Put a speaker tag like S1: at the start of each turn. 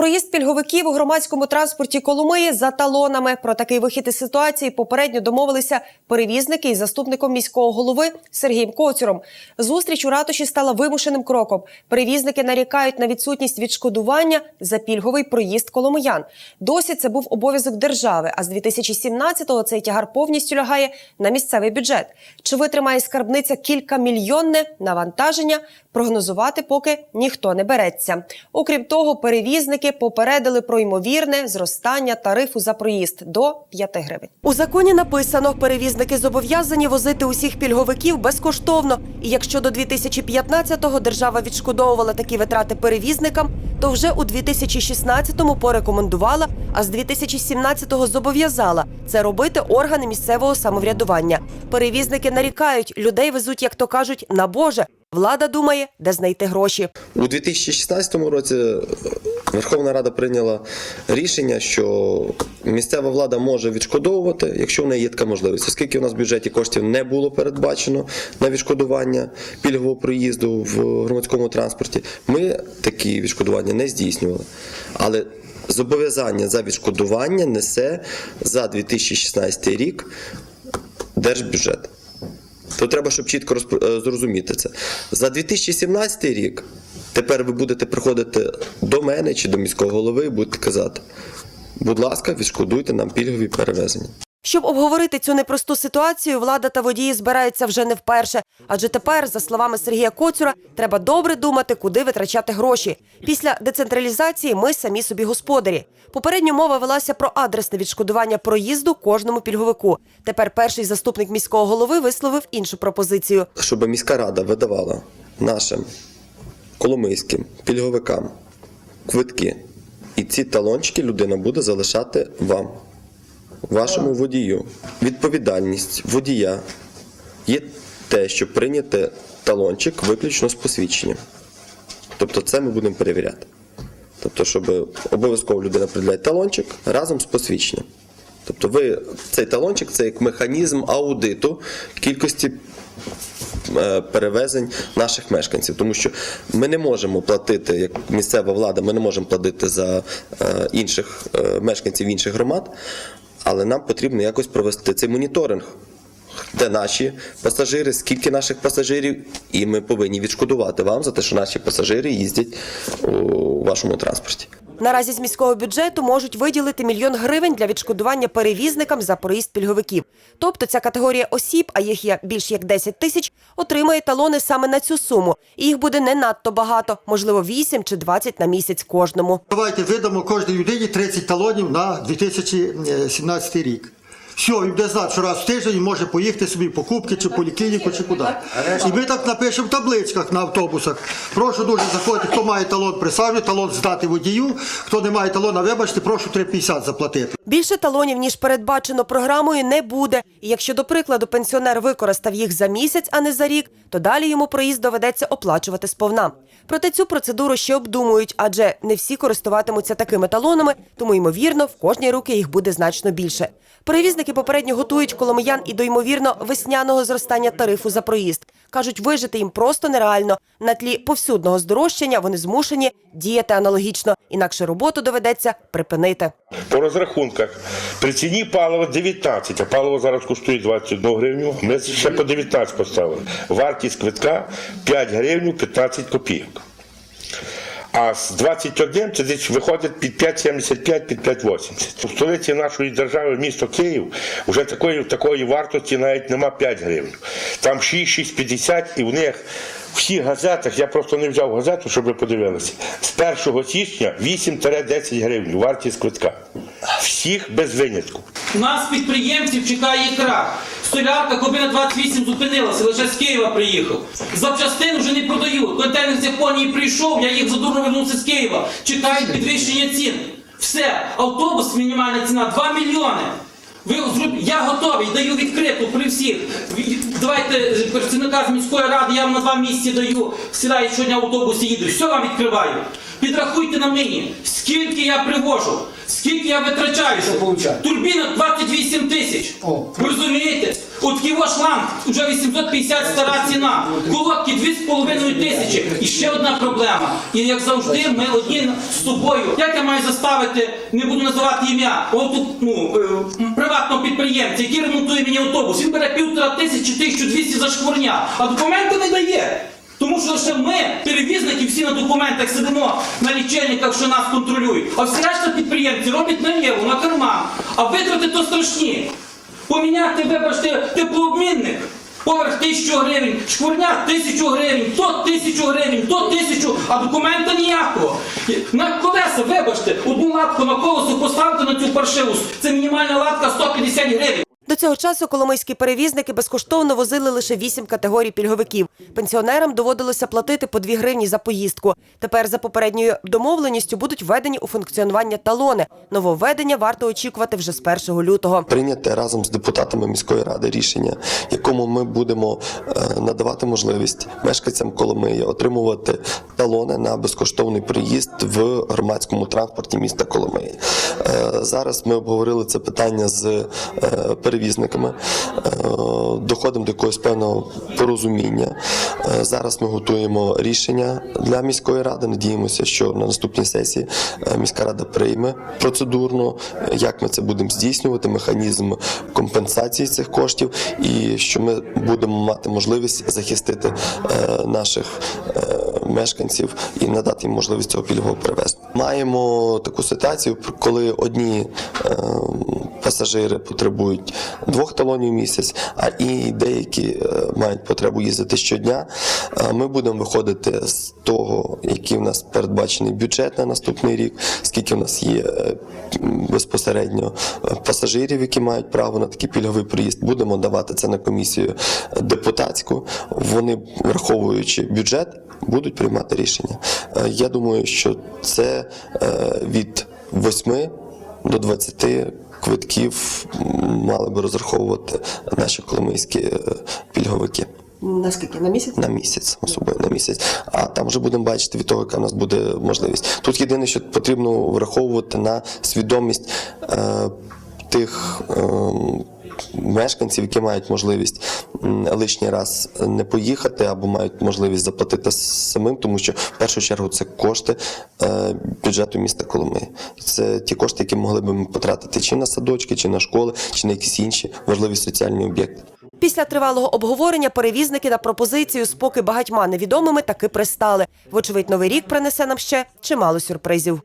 S1: Проїзд пільговиків у громадському транспорті Коломиї за талонами. Про такий вихід із ситуації попередньо домовилися перевізники із заступником міського голови Сергієм Коцюром. Зустріч у ратуші стала вимушеним кроком. Перевізники нарікають на відсутність відшкодування за пільговий проїзд коломиян. Досі це був обов'язок держави. А з 2017-го цей тягар повністю лягає на місцевий бюджет. Чи витримає скарбниця кількамільйонне навантаження? Прогнозувати поки ніхто не береться. Окрім того, перевізники попередили про ймовірне зростання тарифу за проїзд до 5 гривень. У законі написано, перевізники зобов'язані возити усіх пільговиків безкоштовно. І якщо до 2015-го держава відшкодовувала такі витрати перевізникам, то вже у 2016-му порекомендувала, а з 2017-го зобов'язала це робити органи місцевого самоврядування. Перевізники нарікають, людей везуть, як то кажуть, на Боже. Влада думає, де знайти гроші.
S2: У 2016 році Верховна Рада прийняла рішення, що місцева влада може відшкодовувати, якщо в неї є така можливість. Оскільки у нас в бюджеті коштів не було передбачено на відшкодування пільгового проїзду в громадському транспорті, ми такі відшкодування не здійснювали. Але зобов'язання за відшкодування несе за 2016 рік держбюджет. То треба, щоб чітко е, зрозуміти це. За 2017 рік тепер ви будете приходити до мене чи до міського голови і будете казати: будь ласка, відшкодуйте нам пільгові перевезення.
S1: Щоб обговорити цю непросту ситуацію, влада та водії збираються вже не вперше. Адже тепер, за словами Сергія Коцюра, треба добре думати, куди витрачати гроші. Після децентралізації ми самі собі господарі. Попередньо мова велася про адресне відшкодування проїзду кожному пільговику. Тепер перший заступник міського голови висловив іншу пропозицію.
S2: Щоб міська рада видавала нашим коломийським пільговикам квитки. І ці талончики людина буде залишати вам, вашому водію. Відповідальність водія є те, щоб прийняти талончик виключно з посвідченням. Тобто це ми будемо перевіряти. Тобто, щоб обов'язково людина приділяє талончик разом з посвідченням. Тобто, ви цей талончик це як механізм аудиту кількості перевезень наших мешканців, тому що ми не можемо платити, як місцева влада, ми не можемо платити за е, інших е, мешканців інших громад, але нам потрібно якось провести цей моніторинг. Де наші пасажири, скільки наших пасажирів, і ми повинні відшкодувати вам за те, що наші пасажири їздять у вашому транспорті.
S1: Наразі з міського бюджету можуть виділити мільйон гривень для відшкодування перевізникам за проїзд пільговиків. Тобто ця категорія осіб, а їх є більш як 10 тисяч, отримає талони саме на цю суму. Їх буде не надто багато, можливо, 8 чи 20 на місяць кожному.
S3: Давайте видамо кожній людині 30 талонів на 2017 рік. Все, він буде знати, що раз в тиждень може поїхати собі в покупки, чи в поліклініку, чи куди. І ми так напишемо в табличках на автобусах. Прошу дуже заходити, хто має талон, присаджує, талон здати водію. Хто не має талона, вибачте, прошу 3,50 заплатити.
S1: Більше талонів, ніж передбачено програмою, не буде. І якщо, до прикладу, пенсіонер використав їх за місяць, а не за рік, то далі йому проїзд доведеться оплачувати сповна. Проте цю процедуру ще обдумують, адже не всі користуватимуться такими талонами, тому ймовірно, в кожній руки їх буде значно більше. Перевізники попередньо готують коломиян і до ймовірно весняного зростання тарифу за проїзд. кажуть, вижити їм просто нереально. На тлі повсюдного здорожчання вони змушені діяти аналогічно, інакше роботу доведеться припинити.
S4: По розрахунках при ціні палива 19, а паливо зараз коштує 21 гривню. Ми ще по 19 поставили. Вартість квитка 5 гривень 15 копійок. А з 21 це десь виходить під 5,75, під 5,80. У столиці нашої держави, місто Київ, вже такої, такої вартості навіть нема 5 гривень. Там 6, 6,50 і в них всіх газетах, я просто не взяв газету, щоб ви подивилися. З 1 січня 8-10 гривень вартість квитка. Всіх без винятку.
S5: У нас підприємців чекає крах. Солярка Кобина 28 зупинилася, лише з Києва приїхав. Запчастин вже не продають. Контейнер з Японії прийшов, я їх задурно вернувся з Києва. Чекають підвищення цін. Все, автобус мінімальна ціна 2 мільйони. Ви Я готовий, даю відкриту при всіх. Давайте працівника з міської ради, я вам на два місяці даю. Сідаю сьогодні в автобусі їду. Все вам відкриваю. Підрахуйте на мені, скільки я привожу, скільки я витрачаю.
S6: Що получаю?
S5: Турбіна 28 тисяч.
S6: О.
S5: Ви розумієте? От ківо шланг вже 850 стара ціна. Колодки 2,5 тисячі. І ще одна проблема. І як завжди, ми одні з тобою. Як я маю заставити, не буду називати ім'я, от тут ну, е, приватного підприємця, який ремонтує мені автобус. Він бере півтора тисячі, 1200 за шкварня, а документи не дає. Тому що лише ми, перевізники, всі на документах сидимо на лічильниках, що нас контролюють. А всі решта підприємці роблять наліво, на карман. А витрати то страшні. Поміняти, вибачте, теплообмінник. Поверх тисячу гривень, шкурня тисячу гривень, то тисячу гривень, то тисячу, а документа ніякого. На колеса, вибачте, одну латку на колесо поставити на цю паршиву. Це мінімальна латка 150 гривень.
S1: Цього часу коломийські перевізники безкоштовно возили лише вісім категорій пільговиків. Пенсіонерам доводилося платити по 2 гривні за поїздку. Тепер за попередньою домовленістю будуть введені у функціонування талони. Нововведення варто очікувати вже з 1 лютого.
S2: прийняте разом з депутатами міської ради рішення, якому ми будемо е, надавати можливість мешканцям Коломиї отримувати талони на безкоштовний проїзд в громадському транспорті міста Коломиї. Е, Зараз ми обговорили це питання з е, перевізниками, е, доходимо до якогось певного порозуміння. Е, Зараз ми готуємо рішення для міської ради. Надіємося, що на наступній сесії е, міська рада прийме процедурно, як ми це будемо здійснювати, механізм компенсації цих коштів, і що ми будемо мати можливість захистити наших мешканців і надати їм можливість цього пільгового перевезення. Маємо таку ситуацію, коли одні пасажири потребують двох талонів в місяць, а і деякі е, мають потребу їздити щодня. Е, Ми будемо виходити з того, який в нас передбачений бюджет на наступний рік, скільки в нас є е, безпосередньо пасажирів, які мають право на такий пільговий проїзд. Будемо давати це на комісію депутатську. Вони, враховуючи бюджет, будуть приймати рішення. Я думаю, що це від 8 до 20 квитків мали би розраховувати наші коломийські е, пільговики
S1: Наскільки на місяць?
S2: на місяць, особливо на місяць. А там вже будемо бачити від того, яка в нас буде можливість. Тут єдине, що потрібно враховувати на свідомість е, тих. Е, Мешканців, які мають можливість лишній раз не поїхати або мають можливість заплатити самим, тому що в першу чергу це кошти е, бюджету міста Коломиї. Це ті кошти, які могли б ми потратити чи на садочки, чи на школи, чи на якісь інші важливі соціальні об'єкти.
S1: Після тривалого обговорення перевізники на пропозицію з поки багатьма невідомими таки пристали. Вочевидь, новий рік принесе нам ще чимало сюрпризів.